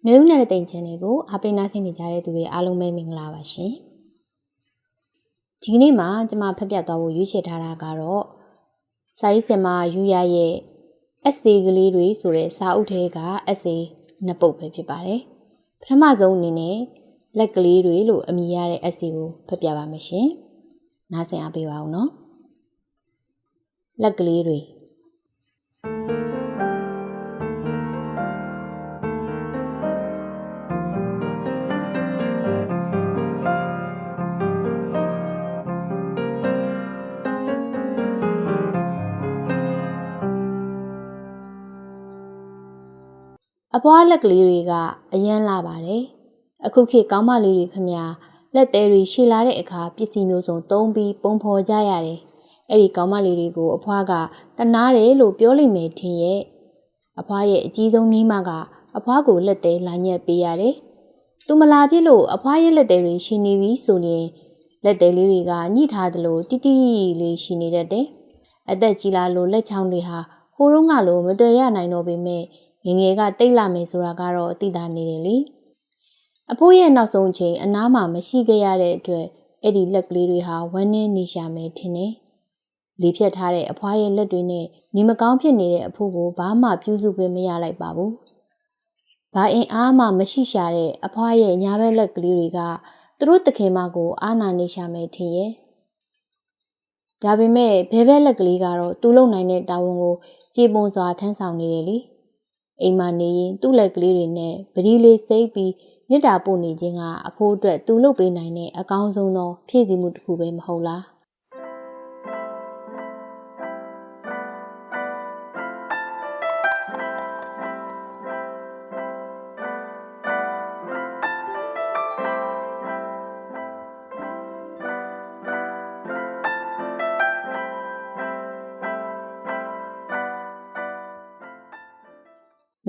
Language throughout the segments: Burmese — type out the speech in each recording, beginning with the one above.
။နှွေဦးနဲ့တဲ့တိမ်ချန်တွေကိုအားပေးနာဆင်နေကြတဲ့သူတွေအားလုံးပဲမင်္ဂလာပါရှင်။ဒီကနေ့မှာကျွန်မဖတ်ပြသွားဖို့ရွေးချယ်ထားတာကတော့စာရေးဆင်မယူရရဲ့ essay ကလေးတွေဆိုတဲ့စာအုပ်ထဲက essay နှစ်ပုဒ်ပဲဖြစ်ပါတယ်။ပထမဆုံးအနေနဲ့လက်ကလေးတွေလို့အမည်ရတဲ့ essay ကိုဖတ်ပြပါမယ်ရှင်။နားဆင်အားပေးပါဦးနော်။လက်ကလေးတွေ အပွားလက်ကလေးတွေကအယမ်းလာပါတယ်။အခုခေတ်ကောင်းမလေးတွေခမညာလက်သေးတွေရှည်လာတဲ့အခါပစ္စည်းမျိုးစုံသုံးပြီးပုံဖော်ကြရတယ်။အဲ့ဒီကောင်းမလေးတွေကိုအဖွားကတနာတယ်လို့ပြောလိမ့်မယ်ထင်ရဲ့။အဖွားရဲ့အကြီးဆုံးမိမကအဖွားကိုလက်သေးလာညက်ပေးရတယ်။သူမလာပြစ်လို့အဖွားရဲ့လက်သေးတွေရှည်နေပြီဆိုရင်လက်သေးလေးတွေကညှိထားသလိုတိတိလေးရှိနေတတ်တယ်။အသက်ကြီးလာလို့လက်ချောင်းတွေဟာဟိုတုန်းကလိုမတွေ့ရနိုင်တော့ပေမဲ့ ငငယ်ကတိတ်လာမယ်ဆိုတာကတော့သိတာနေတယ်လေအဖိုးရဲ့နောက်ဆုံးချိန်အနားမှာမရှိခဲ့ရတဲ့အတွက်အဲ့ဒီလက်ကလေးတွေဟာဝမ်းနည်းနေရှာမယ်ထင်တယ်လေဖြတ်ထားတဲ့အဖွားရဲ့လက်တွေနဲ့နေမကောင်းဖြစ်နေတဲ့အဖိုးကိုဘာမှပြုစုခွင့်မရလိုက်ပါဘူးဘာအင်အားမှမရှိရှာတဲ့အဖွားရဲ့ညာဘက်လက်ကလေးတွေကသူတို့တခင်မကို အာနာနေရှာမယ်ထင်ရဲ့ဒါပေမဲ့ဘဲဘဲလက်ကလေးကတော့သူ့လုံနိုင်တဲ့တာဝန်ကိုကြေပွန်စွာထမ်းဆောင်နေတယ်လေ အိမ်မှာနေရင်သူ့လက်ကလေးတွေနဲ့ပတိလေးစိတ်ပြီးမြစ်တာပို့နေခြင်းကအဖိုးအတွက်သူလုပ်ပေးနိုင်တဲ့အကောင်းဆုံးသောဖြည့်ဆည်းမှုတစ်ခုပဲမဟုတ်လား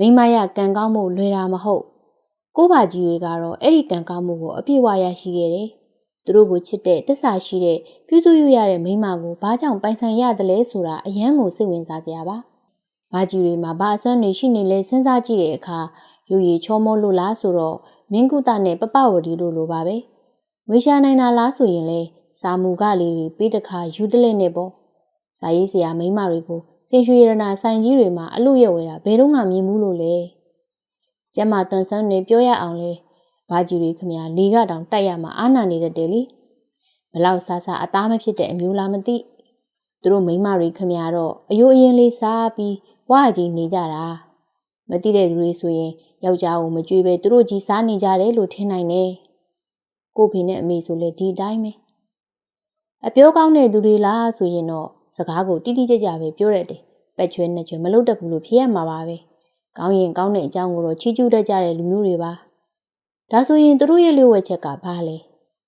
မိမရကံကောင်းမှုလွယ်တာမဟုတ်ကိုပါကြီးတွေကတော့အဲ့ဒီကံကောင်းမှုကိုအပြည့်အဝရရှိခဲ့တယ်သူတို့ကိုချစ်တဲ့တစ္ဆာရှိတဲ့ပြုစုရရတဲ့မိမကိုဘာကြောင့်ပိုင်ဆိုင်ရတယ်လဲဆိုတာအယမ်းကိုစိတ်ဝင်စားကြပါဘာကြီးတွေမှာဘာအစွမ်းတွေရှိနေလဲစဉ်းစားကြည့်တဲ့အခါယူရီချောမောလို့လားဆိုတော့မင်းကုတနဲ့ပပဝတီတို့လိုပါပဲငွေရှာနိုင်တာလားဆိုရင်လဲစာမူကလေးတွေပေးတခါယူတလဲနဲ့ပေါ့စာရေးဆရာမိမတွေကို စင်ရွှေရနာဆိုင်ကြီးတွေမှာအလို့ရဝဲတာဘယ်တော့မှမြင်ဘူးလို့လဲကျမတန်ဆန်းနေပြောရအောင်လဲဘာကြီးတွေခမညာလေကတောင်တိုက်ရမှာအာနာနေတတ်တယ်လေဘလောက်ဆာဆာအသားမဖြစ်တဲ့အမျိုးလားမသိသူတို့မိမတွေခမညာတော့အယိုးအရင်လေးစားပြီးဝါကြီးနေကြတာမသိတဲ့လူတွေဆိုရင်ယောက်ျားကိုမကြွေးပဲသူတို့ကြီးစားနေကြတယ်လို့ထင်နိုင်တယ်ကိုဖေနဲ့အမေဆိုလဲဒီအတိုင်းပဲအပြောကောင်းတဲ့သူတွေလားဆိုရင်တော့ စကားကိုတိတိကျကျပဲပြောရတယ်။ပက်ချွဲနဲ့ချွဲမလုပ်တတ်ဘူးလို့ဖြေရမှာပါပဲ။ကောင်းရင်ကောင်းတဲ့အကြောင်းကိုတော့ချီးကျူးတတ်ကြတဲ့လူမျိုးတွေပါ။ဒါဆိုရင်တို့ရဲ့လျှို့ဝှက်ချက်ကဘာလဲ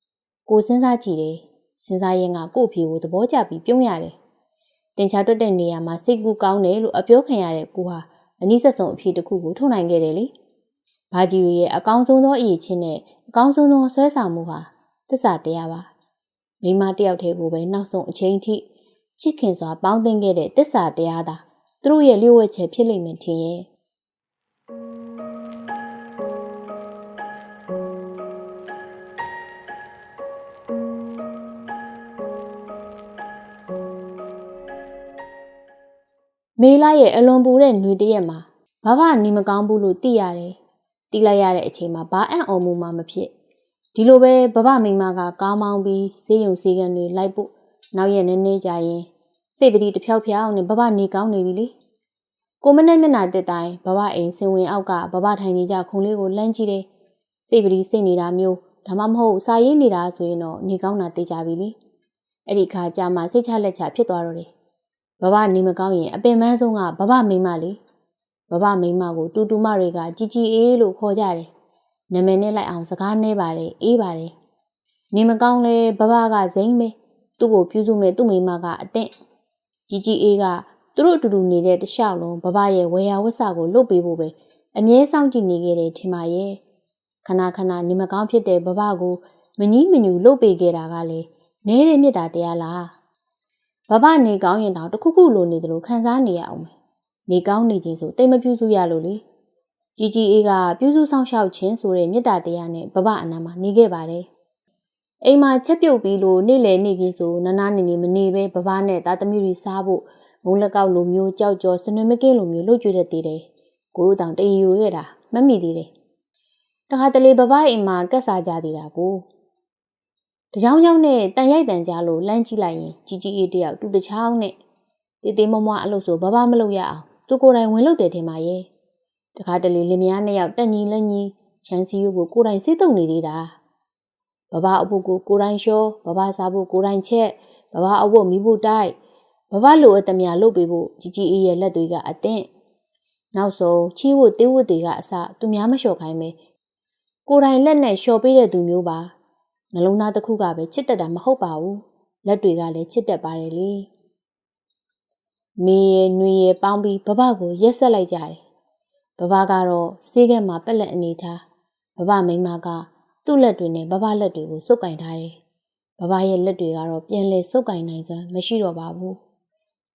။ကိုစဉ်းစားကြည့်တယ်။စဉ်းစားရင်ကကို့ဖြေကိုသဘောကျပြီးပြုံးရတယ်။တင်ချတွက်တဲ့နေရာမှာစိတ်ကူးကောင်းတယ်လို့အပြောခံရတဲ့ကိုဟာအနည်းဆက်ဆုံးအဖြေတစ်ခုကိုထုတ်နိုင်ခဲ့တယ်လေ။ဘာကြီးရဲ့အကောင်းဆုံးသောအရေးချင်းနဲ့အကောင်းဆုံးသောဆွဲဆောင်မှုဟာသစ္စာတရားပါ။မိမတယောက်တည်းကိုပဲနောက်ဆုံးအချိန်ထိ ချစ်ခင်စွာပေါင်းသင်းခဲ့တဲ့တစ္ဆာတရားသာသူတို့ရဲ့လျှို့ဝှက်ချက်ဖြစ်လိမ့်မယ်ထင်ရဲ့မေလာရဲ့အလွန်ပူတဲ့ຫນွေတရက်မှာဘာဘာနေမကောင်းဘူးလို့သိရတယ်။သိလိုက်ရတဲ့အချိန်မှာဘာအံ့ဩမှုမှမဖြစ်။ဒီလိုပဲဘဘမိမကကားမောင်းပြီးစေးရုံစေးကန်တွေလိုက်ဖို့ နောက်ရက်နည်းနည်းကြာရင်စိတ်ပတိတဖြောက်ဖြောက်နဲ့ဘဘနေကောင်းနေပြီလေကိုမနဲ့မျက်နာတက်တိုင်းဘဘအိမ်စင်ဝင်အောက်ကဘဘထိုင်နေကြခုံလေးကိုလှမ်းကြည့်တယ်စိတ်ပတိစိတ်နေတာမျိုးဒါမှမဟုတ်စာရေးနေတာဆိုရင်တော့နေကောင်းတာသိကြပြီလေအဲ့ဒီခါကြာမှစိတ်ချလက်ချဖြစ်သွားတော့တယ်ဘဘနေမကောင်းရင်အပင်ပန်းဆုံးကဘဘမိမလေးဘဘမိမကိုတူတူမတွေကជីជីအေးလို့ခေါ်ကြတယ်နာမည်နဲ့လိုက်အောင်စကားနှဲပါတယ်အေးပါတယ်နေမကောင်းလဲဘဘကဇိမ့်ပဲ သူ့ကိုပြုစုမဲ့သူ့မိမကအသင့် GGA ကသူတို့အတူတူနေတဲ့တခြားလုံးဘဘရဲ့ဝေယဝဆကိုလုတ်ပေးဖို့ပဲအမြဲစောင့်ကြည့်နေခဲ့တယ်ထင်ပါရဲ့ခဏခဏနေမကောင်းဖြစ်တဲ့ဘဘကိုမကြီးမညူလုတ်ပေးခဲ့တာကလည်းနဲတဲ့မြစ်တာတရားလားဘဘနေကောင်းရင်တောင်တခုခုလိုနေတယ်လို့ခံစားနေရအောင်မယ်နေကောင်းနေခြင်းဆိုတိတ်မပြူစုရလို့လေကြီးကြီးအေးကပြူစုဆောင်ရှောက်ခြင်းဆိုတဲ့မြစ်တာတရားနဲ့ဘဘအနာမှာနေခဲ့ပါတယ် အိမ်မှာချက်ပြုတ်ပြီးလို့နေ့လယ်နေ့ကင်းဆိုနနာနေနေမနေပဲဘဘနဲ့သားသမီးတွေစားဖို့မုံလက်ကောက်လိုမျိုးကြောက်ကြောစနွေမကင်းလိုမျိုးလှုပ်ကြွတဲ့သေးတယ်ကိုတို့တောင်တရီယူခဲ့တာမမိသေးတယ်တခါတလေဘဘအိမ်မှာကက်စားကြသေးတာကိုတကြောင်ကြောင်နဲ့တန်ရိုက်တန်ကြလို့လမ်းကြည့်လိုက်ရင်ជីជីအေးတယောက်တူတချောင်းနဲ့တေးသေးမွားမွားအလုပ်ဆိုဘဘမလုပ်ရအောင်သူကိုယ်တိုင်ဝင်လုပ်တယ်ထင်ပါရဲ့တခါတလေလင်မယားနှစ်ယောက်တက်ညီလက်ညီချမ်းစီယိုကိုကိုယ်တိုင်စိတ်တုံနေသေးတာ ဘဘအဖို့ကိုကိုယ်တိုင်လျှောဘဘစားဖို့ကိုယ်တိုင်ချက်ဘဘအဖို့မိဖို့တိုက်ဘဘလိုအပ်သမျှလုပ်ပေးဖို့ជីជីအေးရဲ့လက်တွေကအသင့်နောက်ဆုံးချီးဝတ်တေးဝတ်တွေကအစသူများမလျှော့ခိုင်းပဲကိုယ်တိုင်လက်နဲ့လျှော်ပေးတဲ့သူမျိုးပါနှလုံးသားတစ်ခုကပဲချစ်တတ်တာမဟုတ်ပါဘူးလက်တွေကလည်းချစ်တတ်ပါတယ်လေမေရနှွေရပေါင်းပြီးဘဘကိုရက်ဆက်လိုက်ကြတယ်ဘဘကတော့ဆေးကက်မှာပက်လက်အနေထားဘဘမိန်းမက သူ့လက်တွေနဲ့ဘဘလက်တွေကိုစုပ်ကင်ထားတယ်ဘဘရဲ့လက်တွေကတော့ပြန်လဲစုပ်ကင်နိုင်စွမ်းမရှိတော့ပါဘူး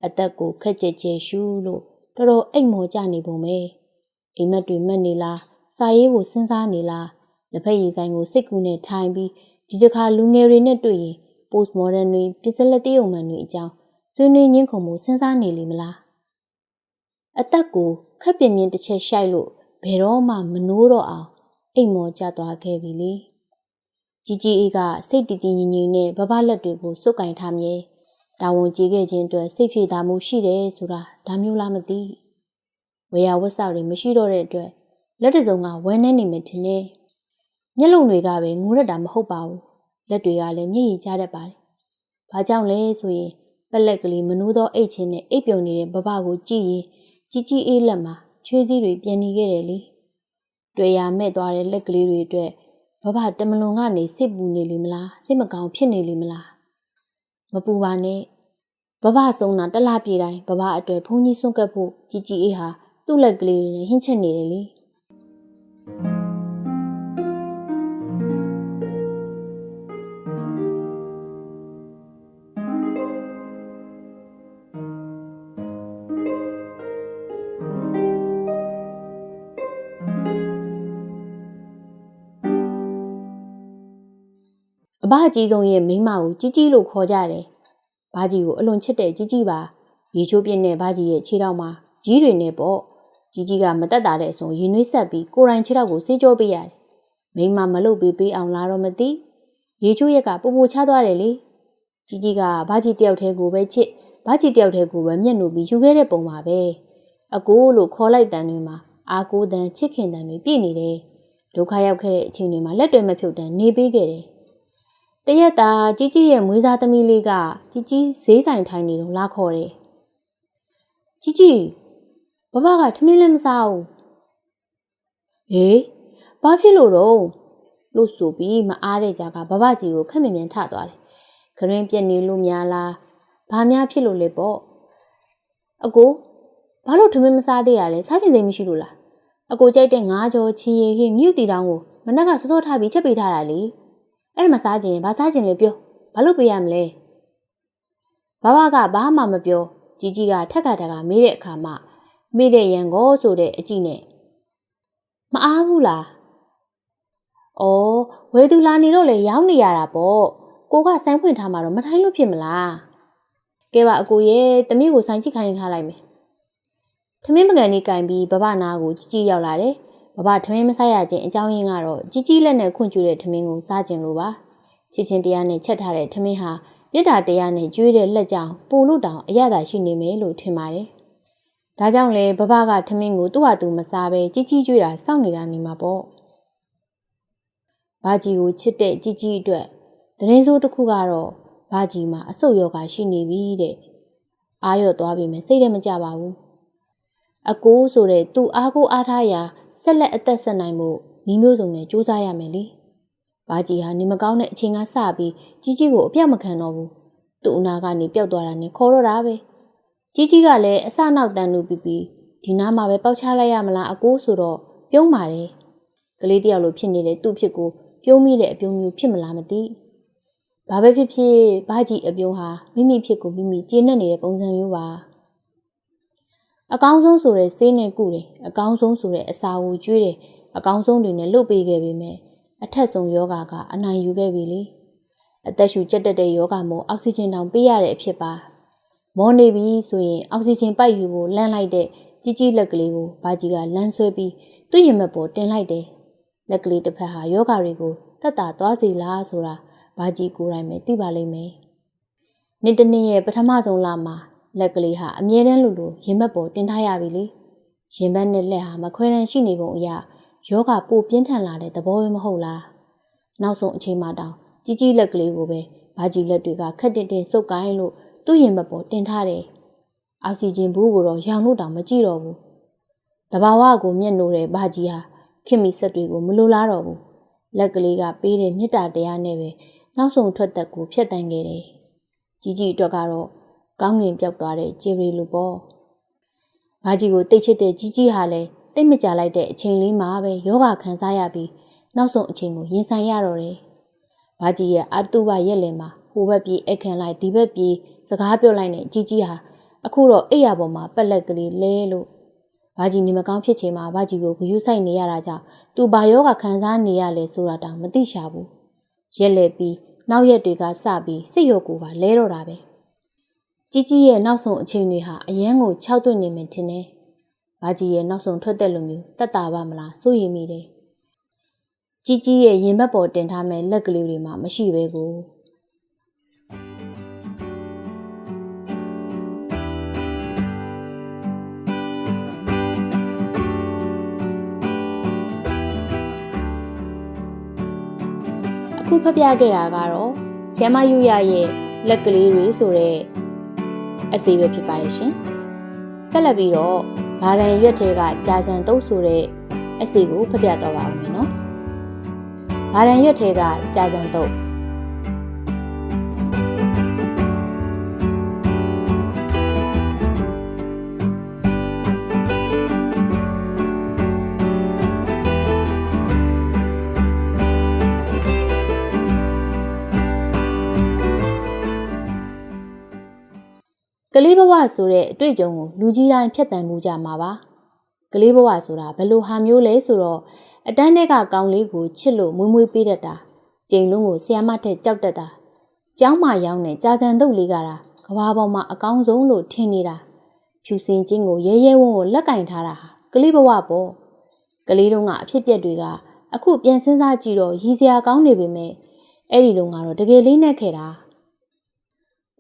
အသက်ကိုခက်ကြဲကြဲရှူးလို့တော်တော်အိတ်မော်ကြနေပုံပဲအိမ်မက်တွေမက်နေလားစာရေးကိုစဉ်းစားနေလားလက်ဖက်ရည်ဆိုင်ကိုစိတ်ကူးနဲ့ထိုင်ပြီးဒီတစ်ခါလူငယ်တွေနဲ့တွေ့ရင် post modern တွေပစ္စလက်တေးုံမှန်တွေအကြောင်းဆွေးနွေးညှင်းခုန်မှုစဉ်းစားနေလိမ့်မလားအသက်ကိုခက်ပြင်းပြင်းတစ်ချက်ရှိုက်လို့ဘယ်တော့မှမနိုးတော့အောင် အိမ်မော်ကျသွားခဲ့ပြီလေကြီးကြီးအေးကစိတ်တည်တည်ငြိမ်ငြိမ်နဲ့ဘဘလက်တွေကိုစုပ်ကင်ထားမြဲတာဝန်ကြီးခဲ့ခြင်းအတွက်စိတ်ဖြေသာမှုရှိတယ်ဆိုတာဒါမျိုးလားမသိဝေယဝတ်ဆောက်တွေမရှိတော့တဲ့အတွက်လက်တစုံကဝမ်းနေနေမှထင်တယ်မျက်လုံးတွေကပဲငိုရတာမဟုတ်ပါဘူးလက်တွေကလည်းမျက်ရည်ကျတတ်ပါတယ်ဘာကြောင့်လဲဆိုရင်ပလက်ကလေးမနိုးသောအိတ်ချင်းနဲ့အိပ်ပျော်နေတဲ့ဘဘကိုကြည့်ရင်ជីជីအေးလက်မှာချွေးစည်းတွေပြန်နေခဲ့တယ်လေ။ တွေ့ရမဲ့သွားတဲ့လက်ကလေးတွေအတွက်ဘဘတမလွန်ကနေစိတ်ပူနေလိမ့်မလားစိတ်မကောင်းဖြစ်နေလိမ့်မလားမပူပါနဲ့ဘဘဆုံးတာတလားပြေတိုင်းဘဘအတွေ့ဘုန်းကြီးဆွန့်ကပ်ဖို့ជីជីအေးဟာသူ့လက်ကလေးတွေနဲ့ဟင်းချက်နေတယ်လေ အဘအကြီးဆုံးရဲ့မိန်းမကိုကြီးကြီးလို့ခေါ်ကြတယ်။ဘာကြီးကိုအလွန်ချစ်တဲ့ကြီးကြီးပါ။ရေချိုးပြင်းတဲ့ဘာကြီးရဲ့ခြေထောက်မှာကြီးတွေနဲ့ပေါ့။ကြီးကြီးကမတက်တာတဲ့အဆုံးရင်နှွေးဆက်ပြီးကိုရိုင်းခြေထောက်ကိုစေးကြောပေးရတယ်။မိန်းမမလုပ်ပေးပေးအောင်လားတော့မသိ။ရေချိုးရက်ကပူပူချသွားတယ်လေ။ကြီးကြီးကဘာကြီးတယောက်တည်းကိုပဲချစ်ဘာကြီးတယောက်တည်းကိုပဲမျက်နှာပြီးယူခဲ့တဲ့ပုံပါပဲ။အကိုလို့ခေါ်လိုက်တန်တွေမှာအာကိုတန်ချစ်ခင်တန်တွေပြည့်နေတယ်။ဒုက္ခရောက်ခဲ့တဲ့အချိန်တွေမှာလက်တွေမဖြုတ်တန်နေပေးခဲ့တယ်။ တရက်တာជីជីရဲ့မွေးစားသမီးလေးကជីជីဈေးဆိုင်ထိုင်နေတော့လာခေါ်တယ်။ជីជីဘဘကထမင်းလည်းမစားဘူး။ဟေးဘာဖြစ်လို့တော့လို့ဆိုပြီးမအားတဲ့ကြာကဘဘကြီးကိုခက်မြင်မြန်ထသွားတယ်။ခရင်ပြက်နေလို့များလားဘာများဖြစ်လို့လဲပေါ့။အကိုဘာလို့ထမင်းမစားသေးရလဲစားချင်စိတ်မရှိလို့လား။အကိုကြိုက်တဲ့ငါးကြောချင်းရည်ဟင်းမြုပ်တီတောင်းကိုမနက်ကစောစောထားပြီးချက်ပေးထားတာလေ။ အဲ့ဒါမစားခြင်းဘာစားခြင်းလဲပြောဘာလို့ပေးရမလဲဘဘကဘာမှမပြောជីជីကထက်ကထက်ကမေးတဲ့အခါမှမေးတဲ့ရန်ကိုဆိုတဲ့အကြည့်နဲ့မအားဘူးလား။အော်ဝေသူလာနေတော့လေရောက်နေရတာပေါ့။ကိုကဆိုင်ဖွင့်ထားမှာတော့မထိုင်လို့ဖြစ်မလား။ကဲပါအကိုရဲ့တမီးကိုဆိုင်ကြည့်ခိုင်းထားလိုက်မယ်။ထမင်းပကံလေးကင်ပြီးဘဘနာကိုជីជីရောက်လာတယ်။ ဘဘထမင်းမစားရခြင်းအကြောင်းရင်းကတော့ကြီးကြီးလက်နဲ့ခွင့်ကျူတဲ့ထမင်းကိုစားခြင်းလို့ပါချစ်ချင်းတရားနဲ့ချက်ထားတဲ့ထမင်းဟာမေတ္တာတရားနဲ့ကျွေးတဲ့လက်ကြောင့်ပူလို့တောင်အရသာရှိနေမယ်လို့ထင်ပါတယ်ဒါကြောင့်လေဘဘကထမင်းကိုသူ့ဟာသူမစားပဲကြီးကြီးကျွေးတာစောင့်နေတာနေမှာပေါ့ဘာကြီးကိုချစ်တဲ့ကြီးကြီးအတွက်တရင်ဆိုးတစ်ခုကတော့ဘာကြီးမှာအဆုတ်ယောဂရှိနေပြီတဲ့အာရော့သွားပြီမယ်စိတ်ထဲမကြပါဘူးအကိုဆိုတဲ့သူ့အားကိုအားထားရာ ဆက်လက်အသက်ဆက်နိုင်မှုမိမျိုးစုံနဲ့စူးစမ်းရမယ်လေ။ဘာကြီးဟာနေမကောင်းတဲ့အချိန်ကစပြီးကြီးကြီးကိုအပြတ်မခံတော့ဘူး။သူ့အနာကနေပျောက်သွားတာနဲ့ခေါ်တော့တာပဲ။ကြီးကြီးကလည်းအစနောက်တန်လူပြီးပြီးဒီနားမှာပဲပေါက်ချလိုက်ရမလားအကိုဆိုတော့ပြုံးပါတယ်။ကလေးတယောက်လိုဖြစ်နေတဲ့သူ့ဖြစ်ကိုပြုံးမိတဲ့အပြုံးမျိုးဖြစ်မလားမသိ။ဘာပဲဖြစ်ဖြစ်ဘာကြီးအပြုံးဟာမိမိဖြစ်ကိုမိမိကျေနပ်နေတဲ့ပုံစံမျိုးပါ။ အကောင်းဆုံးဆိုတဲ့ဆေးနဲ့ကုတယ်အကောင်းဆုံးဆိုတဲ့အစာကိုကျွေးတယ်အကောင်းဆုံးတွေနဲ့လွတ်ပေးခဲ့ပေမဲ့အထက်ဆုံးယောဂကအနိုင်ယူခဲ့ပြီလေအသက်ရှူကျက်တက်တဲ့ယောဂမို့အောက်ဆီဂျင်တောင်ပေးရတဲ့အဖြစ်ပါမောနေပြီဆိုရင်အောက်ဆီဂျင်ပိုက်ယူဖို့လန့်လိုက်တဲ့ကြီးကြီးလက်ကလေးကိုဘာကြီးကလမ်းဆွဲပြီးသူ့ရင်မက်ပေါ်တင်လိုက်တယ်လက်ကလေးတစ်ဖက်ဟာယောဂတွေကိုတက်တာသွားစီလားဆိုတာဘာကြီးကိုယ်တိုင်ပဲသိပါလိမ့်မယ်နေ့တစ်နေ့ရဲ့ပထမဆုံးလမှာ လက်ကလေးဟာအမြဲတမ်းလိုလိုရင်မက်ပေါ်တင်ထားရပြီလေရင်ဘက်နဲ့လက်ဟာမခွဲတမ်းရှိနေပုံအရယောဂပိုပြင်းထန်လာတဲ့သဘောပဲမဟုတ်လားနောက်ဆုံးအချိန်မှတောင်ကြီးကြီးလက်ကလေးကိုပဲဘာကြီးလက်တွေကခက်တင်တင်စုပ်ကိုင်းလို့သူ့ရင်မက်ပေါ်တင်ထားတယ်အောက်ဆီဂျင်ဘူးကိုတော့ရောင်လို့တောင်မကြည့်တော့ဘူးတဘာဝကိုမျက်နှိုးတဲ့ဘာကြီးဟာခင်မီဆက်တွေကိုမလိုလားတော့ဘူးလက်ကလေးကပေးတဲ့မေတ္တာတရားနဲ့ပဲနောက်ဆုံးထွက်သက်ကိုဖျက်တမ်းခဲ့တယ်ကြီးကြီးအတွက်ကတော့ ကောင်းငင်ပြောက်သွားတဲ့ဂျေရီလိုပေါ့။ဘာကြီးကိုတိတ်ချစ်တဲ့ကြီးကြီးဟာလည်းတိတ်မကြလိုက်တဲ့အချိန်လေးမှာပဲယောဂခံစားရပြီးနောက်ဆုံးအချိန်ကိုရင်ဆိုင်ရတော့တယ်။ဘာကြီးရဲ့အတုပရက်လင်မှာဟိုဘက်ပြေးအခန့်လိုက်ဒီဘက်ပြေးစကားပြောလိုက်တဲ့ကြီးကြီးဟာအခုတော့အိယာပေါ်မှာပက်လက်ကလေးလဲလို့ဘာကြီးနေမကောင်းဖြစ်ချိန်မှာဘာကြီးကိုဂယုဆိုင်နေရတာကြောင့်သူဘာယောဂခံစားနေရလဲဆိုတာတောင်မသိရှာဘူး။ရက်လက်ပြီးနောက်ရက်တွေကစပြီးစိတ်ရောကိုပါလဲတော့တာပဲ။ ကြီးကြီးရဲ့နောက်ဆုံးအချိန်တွေဟာအရန်ကိုခြောက်သွင်းနေမှထင်တယ်။ဘာကြီးရဲ့နောက်ဆုံးထွက်တဲ့လူမျိုးတက်တာပါမလားစိုးရိမ်မိတယ်။ကြီးကြီးရဲ့ရင်ဘတ်ပေါ်တင်ထားမဲ့လက်ကလေးတွေမှမရှိပဲကိုခုဖပြခဲ့တာကတော့ဆီယမယူရရဲ့လက်ကလေးတွေဆိုတဲ့ အစီပဲဖြစ်ပါတယ်ရှင်။ဆက်လက်ပြီးတော့ဘာရန်ရွက်ထဲကကြာစံတုပ်ဆိုတဲ့အစီကိုဖပြတော့ပါဦးမယ်နော်။ဘာရန်ရွက်ထဲကကြာစံတုပ် လေးဘဝဆိုတဲ့အတွေ့အကြုံကိုလူကြီးတိုင်းဖြတ်တန်းမှုကြမှာပါကလေးဘဝဆိုတာဘယ်လိုဟာမျိုးလဲဆိုတော့အတန်းထဲကကောင်းလေးကိုချစ်လို့မွေးမွေးပေးတတ်တာကျိန်လုံးကိုဆီယမထက်ကြောက်တတ်တာကျောင်းမှာရောက်နေကြာစံတုပ်လေးကတာကဘာပေါ်မှာအကောင်းဆုံးလို့ထင်နေတာဖြူစင်ချင်းကိုရဲရဲဝံ့ဝံ့လက်ကင်ထားတာဟာကလေးဘဝပေါ့ကလေးတုန်းကအဖြစ်ပြက်တွေကအခုပြန်စဉ်းစားကြည့်တော့ရည်စရာကောင်းနေပေမဲ့အဲ့ဒီတုန်းကတော့တကယ်လေးနဲ့ခဲ့တာ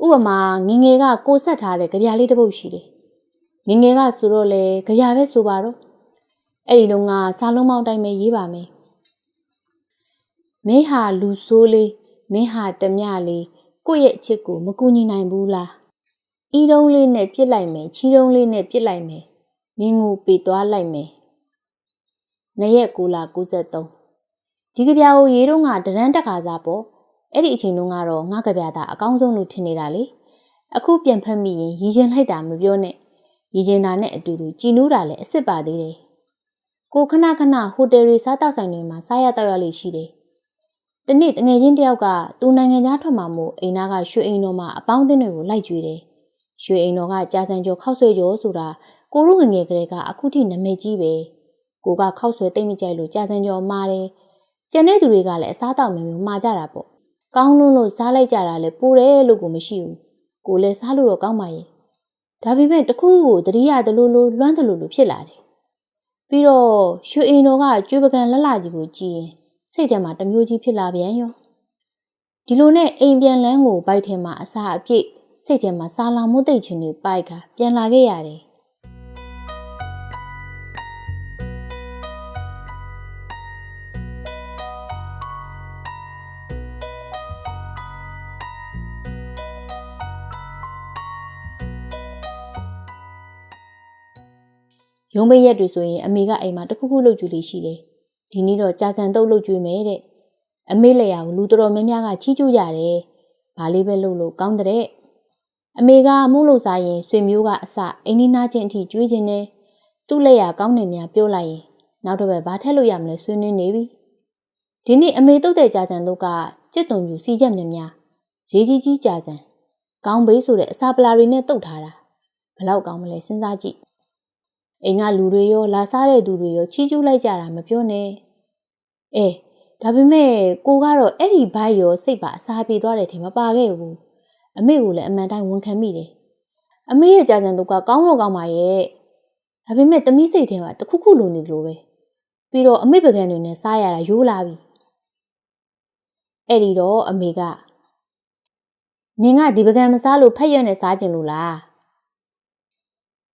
ဥပမာငငယ်ကကိုဆက်ထားတဲ့ကြပြလေးတစ်ပုဒ်ရှိတယ်ငငယ်ကဆိုတော့လေကြပြပဲဆိုပါတော့အဲ့ဒီတုန်းကစားလုံးမောင်းတိုင်းပဲရေးပါမယ်မင်းဟာလူဆိုးလေးမင်းဟာတမျှလေးကိုယ့်ရဲ့အချစ်ကိုမကူညီနိုင်ဘူးလားဤတုံးလေးနဲ့ပြစ်လိုက်မယ်ချီတုံးလေးနဲ့ပြစ်လိုက်မယ်မင်းကိုပေသွားလိုက်မယ်နရက်9လ93ဒီကြပြကိုရေးတော့ကတရန်တက်ခါစားပေါ့ အဲ့ဒီအချိန်တုန်းကတော့ငါကြပြတာအကောင်းဆုံးလို့ထင်နေတာလေအခုပြန်ဖက်မိရင်ရည်ချင်းလိုက်တာမပြောနဲ့ရည်ချင်းတာနဲ့အတူတူကြည်နူးတာလည်းအစ်စ်ပါသေးတယ်ကိုခဏခဏဟိုတယ်တွေစားတောက်ဆိုင်တွေမှာစားရတောက်ရလေးရှိတယ်တနေ့တငယ်ချင်းတယောက်ကသူနိုင်ငံသားထွက်မှာမို့အိမ်သားကရွှေအိမ်တော်မှာအပေါင်းအသင်းတွေကိုလိုက်ကြွေတယ်ရွှေအိမ်တော်ကကြာစံကျော်ခောက်ဆွဲကျော်ဆိုတာကိုရုငငယ်ကလေးကအခုထိနာမည်ကြီးပဲကိုကခောက်ဆွဲတိတ်မကြိုက်လို့ကြာစံကျော်မှားတယ်ကျန်တဲ့သူတွေကလည်းအစားတောက်မျိုးမျိုးမှားကြတာပေါ့ ကောင်းလို့လို့စားလိုက်ကြတာလဲပိုတယ်လို့ကိုမရှိဘူးကိုလည်းစားလို့တော့ကောင်းပါရဲ့ဒါပေမဲ့တခုခုကိုတတိယတလူလူလွမ်းတလူလူဖြစ်လာတယ်ပြီးတော့ရွှေအိမ်တော်ကကျွေးပကံလက်လာကြီးကိုကြည့်ရင်စိတ်ထဲမှာတမျိုးကြီးဖြစ်လာပြန်ရောဒီလိုနဲ့အိမ်ပြန်လန်းကိုဘိုက်ထဲမှာအစာအပြည့်စိတ်ထဲမှာစာလောင်မှုသိတ်ခြင်းတွေပိုက်ကပြန်လာခဲ့ရတယ် ရုံးပိတ်ရက်တွေဆိုရင်အမေကအိမ်မှာတခုခုလှုပ်ကြည့်လေးရှိတယ်။ဒီနေ့တော့ကြာစံတုပ်လှုပ်ကြွေးမယ်တဲ့။အမေလက်ရကိုလူတော်တော်များများကချီးကျူးကြတယ်။ဘာလေးပဲလှုပ်လို့ကောင်းတဲ့အမေကမှုလို့စားရင်ဆွေမျိုးကအစအိမ်နီးနားချင်းအထိကြွေးခြင်းနဲ့သူ့လက်ရကောင်းနေများပြောလိုက်ရင်နောက်တော့ပဲဘာထက်လို့ရမလဲဆွေးနွေးနေပြီ။ဒီနေ့အမေတုတ်တဲ့ကြာစံတုပ်ကจิตတုံပြူစီချက်များများဈေးကြီးကြီးကြာစံကောင်းဘေးဆိုတဲ့အစာပလာတွေနဲ့တုတ်ထားတာဘလောက်ကောင်းမလဲစဉ်းစားကြည့် အိမ်ကလူတွေရောလာစားတဲ့သူတွေရောချီးကျူးလိုက်ကြတာမပြောနဲ့အဲဒါပေမဲ့ကိုကတော့အဲ့ဒီဘိုက်ရောစိတ်ပါအစားပြေသွားတယ်ထင်မပါခဲ့ဘူးအမေကလည်းအမှန်တိုင်းဝန်ခံမိတယ်အမေရဲ့ကြာစံသူကကောင်းတော့ကောင်းပါရဲ့ဒါပေမဲ့တမိစိတ်ထဲမှာတခုခုလိုနေတယ်လို့ပဲပြီးတော့အမေပကံတွေနဲ့စားရတာရိုးလာပြီအဲ့ဒီတော့အမေကနင်ကဒီပကံမစားလို့ဖက်ရွက်နဲ့စားကြင်လို့လား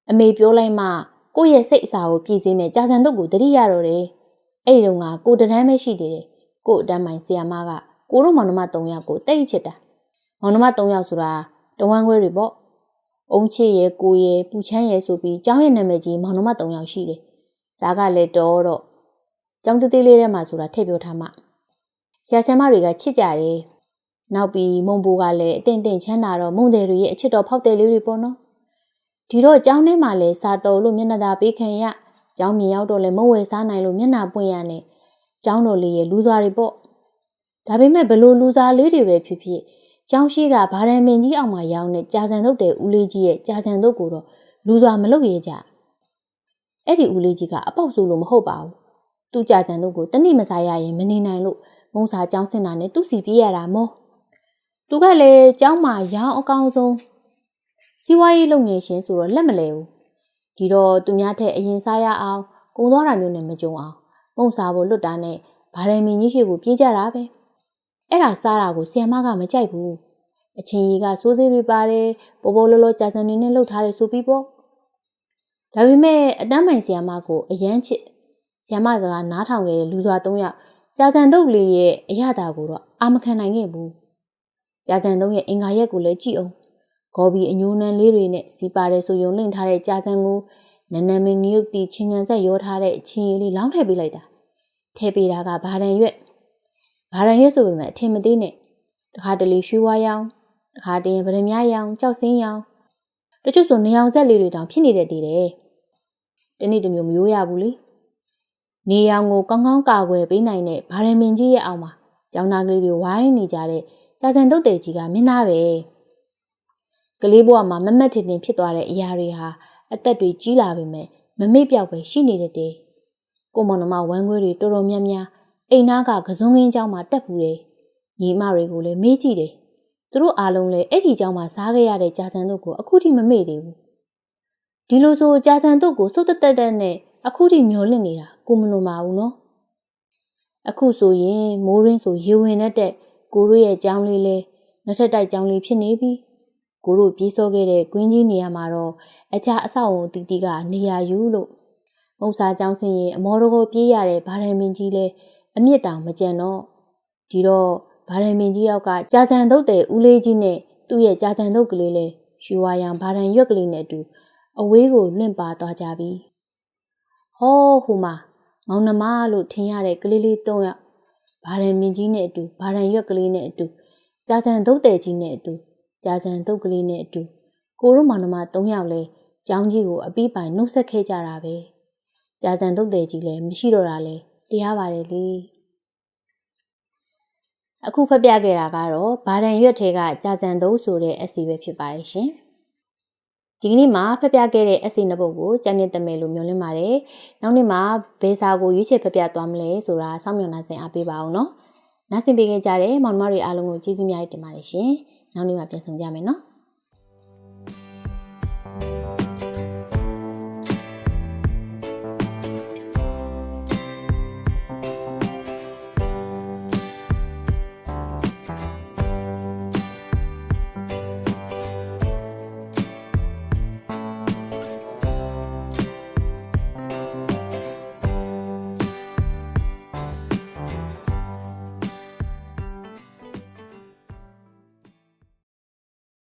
အမေပြောလိုက်မှ ကိုယ့်ရဲ့စိတ်အစာကိုပြည်စည်းမဲ့ကြာစံတုတ်ကိုတတိရတော့တယ်အဲ့ဒီတော့ငါကိုတန်းတန်းပဲရှိသေးတယ်ကို့အတန်းမိုင်ဆီယာမကကိုတို့မောင်နှမ၃ယောက်ကိုတိတ်ချစ်တာမောင်နှမ၃ယောက်ဆိုတာတဝမ်းခွဲတွေပေါ့အုံချစ်ရဲ့ကိုရဲ့ပူချမ်းရဲ့ဆိုပြီးကျောင်းရဲ့နာမည်ကြီးမောင်နှမ၃ယောက်ရှိတယ်ဇာကလည်းတော်တော့ကျောင်းတသေးလေးထဲမှာဆိုတာထည့်ပြောထားမှဆရာဆရာမတွေကချစ်ကြတယ်နောက်ပြီးမုံဘိုကလည်းအတင့်တင့်ချမ်းသာတော့မုံတယ်တွေရဲ့အချစ်တော်ဖောက်တယ်လေးတွေပေါ့နော် ဒီတော့ကျောင်းထဲမှာလည်းစာတော်လို့မျက်နှာသာပေးခံရကျောင်းမြေရောက်တော့လည်းမဝယ်စားနိုင်လို့မျက်နှာပွင့်ရနဲ့ကျောင်းတော်လေးရဲ့လူစားတွေပေါ့ဒါပေမဲ့ဘလို့လူစားလေးတွေပဲဖြစ်ဖြစ်ကျောင်းရှိကဗာရန်မင်ကြီးအောင်မှာရောင်းတဲ့ကြာစံတုတ်တဲ့ဦးလေးကြီးရဲ့ကြာစံတုတ်ကိုတော့လူစားမလုပ်ရကြအဲ့ဒီဦးလေးကြီးကအပေါက်ဆိုလို့မဟုတ်ပါဘူးသူကြာစံတုတ်ကိုတနည်းမစားရရင်မနေနိုင်လို့မုံစာကျောင်းစင်တာနဲ့သူ့စီပြေးရတာမောသူကလည်းကျောင်းမှာရောင်းအကောင်ဆုံး စီးပွားရေးလုပ်ငယ်ရှင်ဆိုတော့လက်မလဲဘူးဒီတော့သူများထက်အရင်စားရအောင်ကုံသွားတာမျိုးနဲ့မကြုံအောင်ပုံစားဖို့လွတ်တာနဲ့ဗာရမင်ကြီးရှိကိုပြေးကြတာပဲအဲ့ဒါစားတာကိုဆီယမကမကြိုက်ဘူးအချင်းကြီးကစိုးသေးတွေပါတယ်ပေါ်ပေါ်လောလောကြာစံနေနဲ့လှုပ်ထားတဲ့ဆိုပြီးပေါ့ဒါပေမဲ့အတန်းပိုင်ဆီယမကိုအရန်ချစ်ဆီယမစကားနားထောင်ခဲ့တဲ့လူစွာ၃ယောက်ကြာစံတုပ်လေးရဲ့အရသာကိုတော့အာမခံနိုင်ခဲ့ဘူးကြာစံသုံးရဲ့အင်္ဂါရက်ကိုလည်းကြည့်အောင် ဂေါ်ဘီအညိုးနှမ်းလေးတွေနဲ့စီပါတယ်ဆိုယုံလင့်ထားတဲ့ကြာစံကိုနန်းနမင်းငရုတ်တီချင်းငံဆက်ရောထားတဲ့ချင်းရည်လေးလောင်းထည့်ပေးလိုက်တာထဲပေးတာကဘာဒံရွက်ဘာဒံရွက်ဆိုပေမဲ့အထင်မသေးနဲ့တခါတလေရွှေဝါရောင်တခါတရင်ဗရမ ्या ရောင်ကြောက်စင်းရောင်တချို့ဆိုနေအောင်ဆက်လေးတွေတောင်ဖြစ်နေတဲ့တည်တယ်တနေ့တစ်မျိုးမရိုးရဘူးလေနေရောင်ကိုကောင်းကောင်းကာကွယ်ပေးနိုင်တဲ့ဗာရမင်ကြီးရဲ့အောက်မှာကျောင်းသားကလေးတွေဝိုင်းနေကြတဲ့ကြာစံတုတ်တဲ့ကြီးကမင်းသားပဲ ကလေးဘဝမှာမမက်ထင်ထင်ဖြစ်သွားတဲ့အရာတွေဟာအသက်တွေကြီးလာပေမဲ့မမေ့ပြောက်ပဲရှိနေတဲ့တဲ့ကိုမောင်နှမဝမ်းခွဲတွေတော်တော်များများအိမ်နာကကစုံငင်းเจ้าမှာတက်ပူတယ်ညီမတွေကိုလည်းမေးကြည့်တယ်သူတို့အားလုံးလည်းအဲ့ဒီเจ้าမှာစားခဲ့ရတဲ့ကြာစံတုတ်ကိုအခုထိမမေ့သေးဘူးဒီလိုဆိုကြာစံတုတ်ကိုစုတ်တက်တက်တက်နဲ့အခုထိမျောလင့်နေတာကိုမလွန်ပါဘူးနော်အခုဆိုရင်မိုးရင်းဆိုရေဝင်တဲ့ကိုတို့ရဲ့ကြောင်းလေးလဲနှစ်ထပ်တိုက်ကြောင်းလေးဖြစ်နေပြီ ကိုတို့ပြေးစောခဲ့တဲ့ကွင်းကြီးနေရာမှာတော့အခြားအဆောက်အုံတီတီကနေရာယူလို့မုတ်စာကြောင်းစင်ရင်အမော်တကိုပြေးရတဲ့ဗာရမင်ကြီးလဲအမြင့်တောင်မကြံတော့ဒီတော့ဗာရမင်ကြီးယောက်ကကြာစံတုတ်တဲ့ဦးလေးကြီးနဲ့သူ့ရဲ့ကြာစံတုတ်ကလေးလဲရွှေဝါရောင်ဗာရန်ရွက်ကလေးနဲ့အတူအဝေးကိုလွင့်ပါသွားကြပြီဟောဟိုမှာမောင်နှမလို့ထင်ရတဲ့ကလေးလေး၃ယောက်ဗာရန်မင်းကြီးနဲ့အတူဗာရန်ရွက်ကလေးနဲ့အတူကြာစံတုတ်တဲ့ကြီးနဲ့အတူ ကြာစံတုတ်ကလေးနဲ့အတူကိုတို့မောင်နှမ၃ယောက်လဲကျောင်းကြီးကိုအပီးပိုင်နှုတ်ဆက်ခဲ့ကြတာပဲကြာစံတုတ်တဲ့ကြီးလည်းမရှိတော့တာလဲတရားပါတယ်လေအခုဖတ်ပြခဲ့တာကတော့ဗာဒန်ရွက်ထဲကကြာစံတုတ်ဆိုတဲ့အစီပဲဖြစ်ပါတယ်ရှင်ဒီကနေ့မှာဖပြခဲ့တဲ့အစီနှစ်ပုဒ်ကိုကျန်နေတမယ်လို့မျှော်လင့်ပါတယ်။နောက်နေ့မှာဘယ်စာကိုရွေးချယ်ဖပြသွားမလဲဆိုတာစောင့်မျှော်နှားစင်အားပေးပါအောင်နော်။နားဆင်ပေးခဲ့ကြတဲ့မောင်နှမတွေအားလုံးကိုကျေးဇူးများတင်ပါတယ်ရှင်။ နောက်နေ့မှာပြန်ဆောင်ကြမယ်နော်။